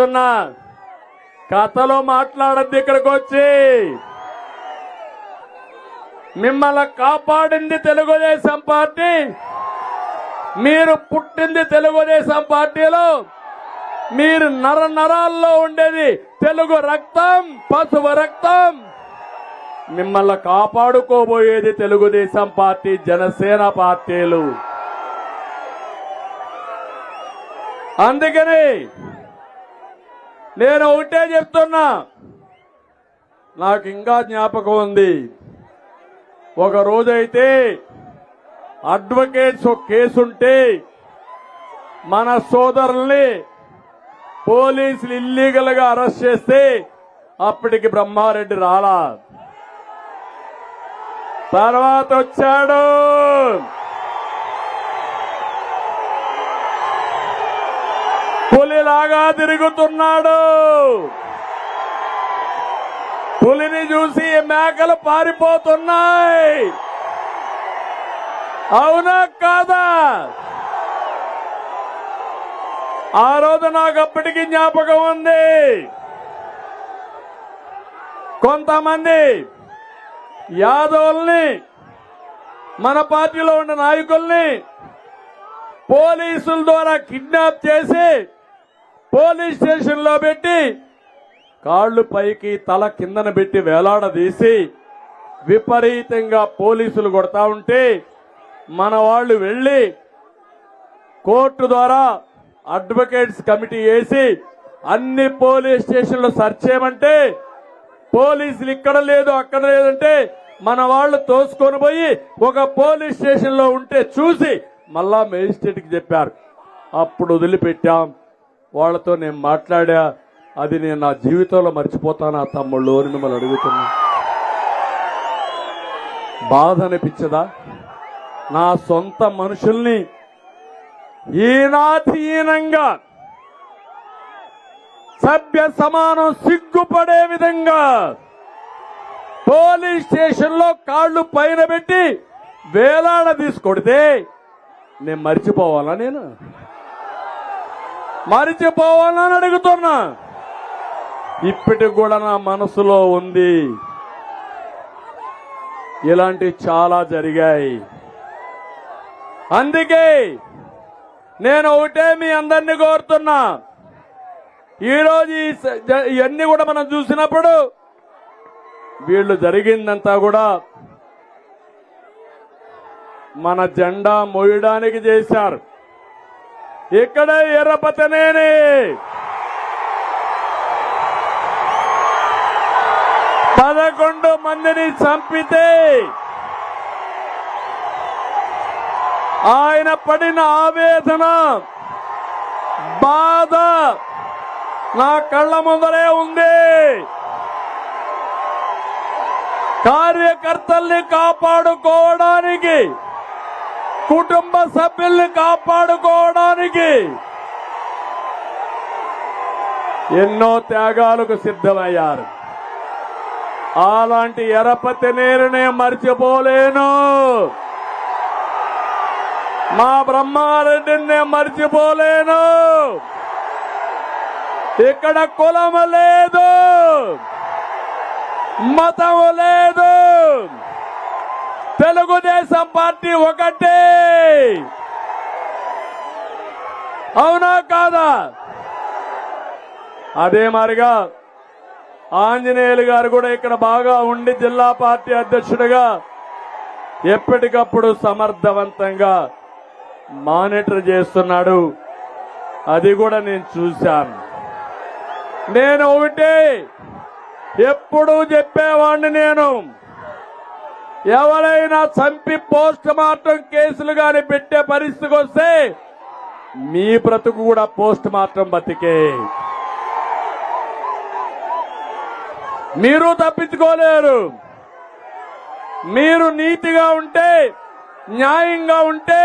చెప్తున్నా. కథలో మాట్లాడద్దు ఇక్కడికి వచ్చి మిమ్మల్ని కాపాడింది తెలుగుదేశం పార్టీ. మీరు పుట్టింది తెలుగుదేశం పార్టీలో. మీరు నర నరాల్లో ఉండేది తెలుగు రక్తం పసుపు రక్తం. మిమ్మల్ని కాపాడుకోబోయేది తెలుగుదేశం పార్టీ జనసేన పార్టీలు. అందుకని నేను ఒకటే చెప్తున్నా. నాకు ఇంకా జ్ఞాపకం ఉంది. ఒక రోజైతే అడ్వకేట్స్ ఒక కేసుంటే మన సోదరుల్ని పోలీసులు ఇల్లీగల్గా అరెస్ట్ చేస్తే అప్పటికి బ్రహ్మారెడ్డి రాలా. తర్వాత వచ్చాడు. పులిలాగా తిరుగుతున్నాడు. పులిని చూసి మేకలు పారిపోతున్నాయి. అవునా కాదా? ఆ రోజు నాకు అప్పటికి జ్ఞాపకం ఉంది. కొంతమంది యాదవుల్ని మన పార్టీలో ఉన్న నాయకుల్ని పోలీసుల ద్వారా కిడ్నాప్ చేసి పోలీస్ స్టేషన్లో పెట్టి కాళ్ళు పైకి తల కిందన పెట్టి వేలాడదీసి విపరీతంగా పోలీసులు కొడతా ఉంటే మన వాళ్ళు వెళ్ళి కోర్టు ద్వారా అడ్వకేట్స్ కమిటీ వేసి అన్ని పోలీస్ స్టేషన్లు సర్చ్ చేయమంటే పోలీసులు ఇక్కడ లేదు అక్కడ లేదంటే మన వాళ్ళు తోసుకొని పోయి ఒక పోలీస్ స్టేషన్లో ఉంటే చూసి మళ్ళా మేజిస్ట్రేట్కి చెప్పారు. అప్పుడు వదిలిపెట్టాం. వాళ్ళతో నేను మాట్లాడా అది నేను నా జీవితంలో మర్చిపోతానా తమ్ముళ్ళు అని మిమ్మల్ని అడుగుతున్నా. బాధ అనిపించదా? నా సొంత మనుషుల్ని ఈనాధీనంగా సభ్య సమానం సిగ్గుపడే విధంగా పోలీస్ స్టేషన్లో కాళ్ళు పైన పెట్టి వేలాడ తీసుకొడితే నేను మర్చిపోవాలా నేను? మరిచిపోవాలని అడుగుతున్నా. ఇప్పటికి కూడా నా మనసులో ఉంది. ఇలాంటివి చాలా జరిగాయి. అందుకే నేను ఒకటే మీ అందరినీ కోరుతున్నా. ఈరోజు ఈ ఇవన్నీ కూడా మనం చూసినప్పుడు వీళ్ళు జరిగిందంతా కూడా మన జెండా మోయడానికి చేశారు. ఇక్కడ ఎర్రపతనేని పదకొండు మందిని చంపితే ఆయన పడిన ఆవేదన బాధ నా కళ్ళ ముందరే ఉంది. కార్యకర్తల్ని కాపాడుకోవడానికి కుటుంబ సభ్యుల్ని కాపాడుకోవడానికి ఎన్నో త్యాగాలకు సిద్ధమయ్యారు. అలాంటి ఎరపతి నేరునే మర్చిపోలేను. మా బ్రహ్మారెడ్డిని నేను మర్చిపోలేను. ఇక్కడ కులం లేదు మతం లేదు. తెలుగుదేశం పార్టీ ఒకటే. అవునా కాదా? అదే మారిగా ఆంజనేయులు గారు కూడా ఇక్కడ బాగా ఉండి జిల్లా పార్టీ అధ్యక్షుడిగా ఎప్పటికప్పుడు సమర్థవంతంగా మానిటర్ చేస్తున్నాడు. అది కూడా నేను చూశాను. నేను ఒకటే. ఎప్పుడూ చెప్పేవాడిని నేను. ఎవరైనా చంపి పోస్ట్ మార్టం కేసులు కానీ పెట్టే పరిస్థితికి వస్తే మీ బ్రతుకు కూడా పోస్ట్ మార్టం బతికే. మీరు తప్పించుకోలేరు. మీరు నీతిగా ఉంటే న్యాయంగా ఉంటే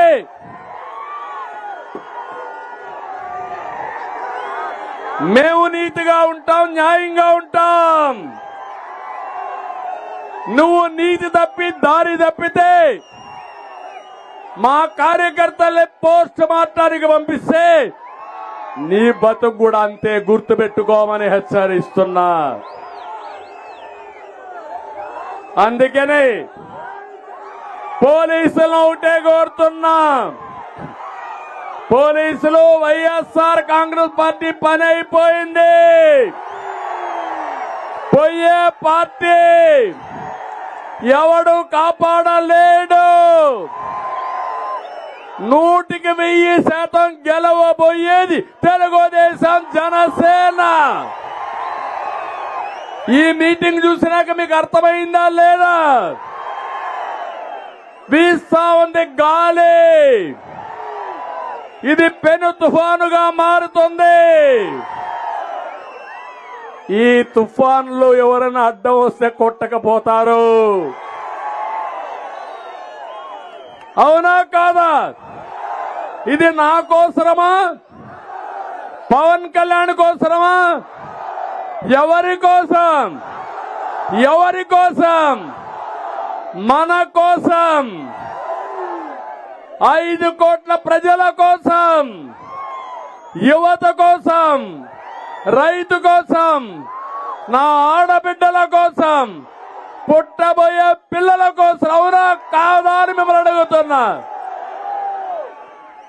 మేము నీతిగా ఉంటాం న్యాయంగా ఉంటాం. నువ్వు నీతి తప్పి దారి తప్పితే మా కార్యకర్తలే పోస్ట్ మార్టానికి పంపిస్తే నీ బతుకు కూడా అంతే గుర్తుపెట్టుకోమని హెచ్చరిస్తున్నా. అందుకని పోలీసులను ఒకటే కోరుతున్నా. పోలీసులు వైఎస్ఆర్ కాంగ్రెస్ పార్టీ పని అయిపోయింది. పోయే పార్టీ ఎవడు కాపాడలేడు. నూటికి వెయ్యి శాతం గెలవబోయేది తెలుగుదేశం జనసేన. ఈ మీటింగ్ చూసినాక మీకు అర్థమైందా లేదా? వీస్తా ఉంది గాలి. ఇది పెను తుఫానుగా మారుతుంది. ఈ తుఫాన్లో ఎవరైనా అడ్డం వస్తే కొట్టకపోతారు. అవునా కాదా? ఇది నా కోసరమా? పవన్ కళ్యాణ్ కోసరమా? ఎవరి కోసం? ఎవరి కోసం? మన కోసం? ఐదు కోట్ల ప్రజల కోసం? యువత కోసం? రైతు కోసం నా ఆడబిడ్డల కోసం పుట్టబోయే పిల్లల కోసం అవునా కాదా అని మిమ్మల్ని అడుగుతున్నా.